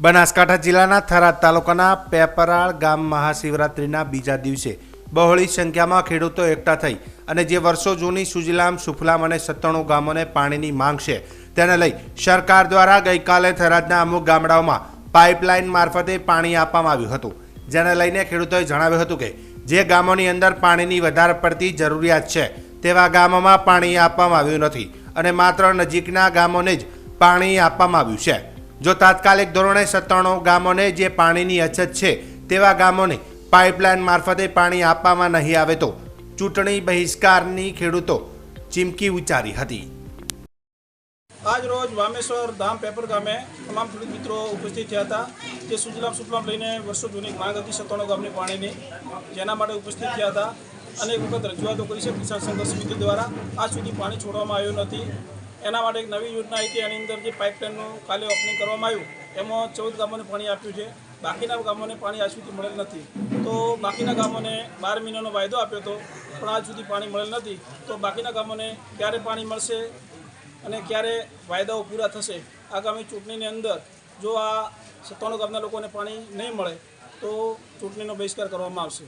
બનાસકાંઠા જિલ્લાના થરાદ તાલુકાના પેપરાળ ગામ મહાશિવરાત્રિના બીજા દિવસે બહોળી સંખ્યામાં ખેડૂતો એકઠા થઈ અને જે વર્ષો જૂની સુજલામ, સુફલામ અને સત્તાણું ગામોને પાણીની માંગ છે, તેને લઈ સરકાર દ્વારા ગઈકાલે થરાદના અમુક ગામડાઓમાં પાઇપલાઇન મારફતે પાણી આપવામાં આવ્યું હતું. જેને લઈને ખેડૂતોએ જણાવ્યું હતું કે, જે ગામોની અંદર પાણીની વધારે પડતી જરૂરિયાત છે, તેવા ગામોમાં પાણી આપવામાં આવ્યું નથી અને માત્ર નજીકના ગામોને જ પાણી આપવામાં આવ્યું છે. જો તાત્કાલિક ધોરણે સત્તાણું ગામોને જે પાણીની અછત છે, તેવા ગામોને પાઇપલાઇન મારફતે પાણી આપવામાં નહીં આવે તો ચૂંટણી બહિષ્કારની ખેડૂતો ચીમકી ઉચ્ચારી હતી. આજ રોજ વામેશ્વર ધામ પેપર ગામે તમામ ખેડૂત મિત્રો ઉપસ્થિત થયા હતા, જે સુજલામ સુફલામ લઈને વર્ષો જૂની માંગ હતી સત્તાણું ગામની પાણીની, જેના માટે ઉપસ્થિત થયા હતા. અનેક વખત રજૂઆતો કરી છે, કિસાન સંઘર્ષ સમિતિ દ્વારા. આજ સુધી પાણી છોડવામાં આવ્યું નથી. એના માટે એક નવી યોજના હતી એની અંદર જે પાઇપલાઇનનું કાલે ઓપનિંગ કરવામાં આવ્યું, એમાં ચૌદ ગામોને પાણી આપ્યું છે. બાકીના ગામોને પાણી આજ સુધી મળેલ નથી. તો બાકીના ગામોને બાર મહિનાનો વાયદો આપ્યો હતો, પણ આજ સુધી પાણી મળેલ નથી. તો બાકીના ગામોને ક્યારે પાણી મળશે અને ક્યારે વાયદાઓ પૂરા થશે? આગામી ચૂંટણીની અંદર જો આ સત્તાણું ગામના લોકોને પાણી નહીં મળે, તો ચૂંટણીનો બહિષ્કાર કરવામાં આવશે.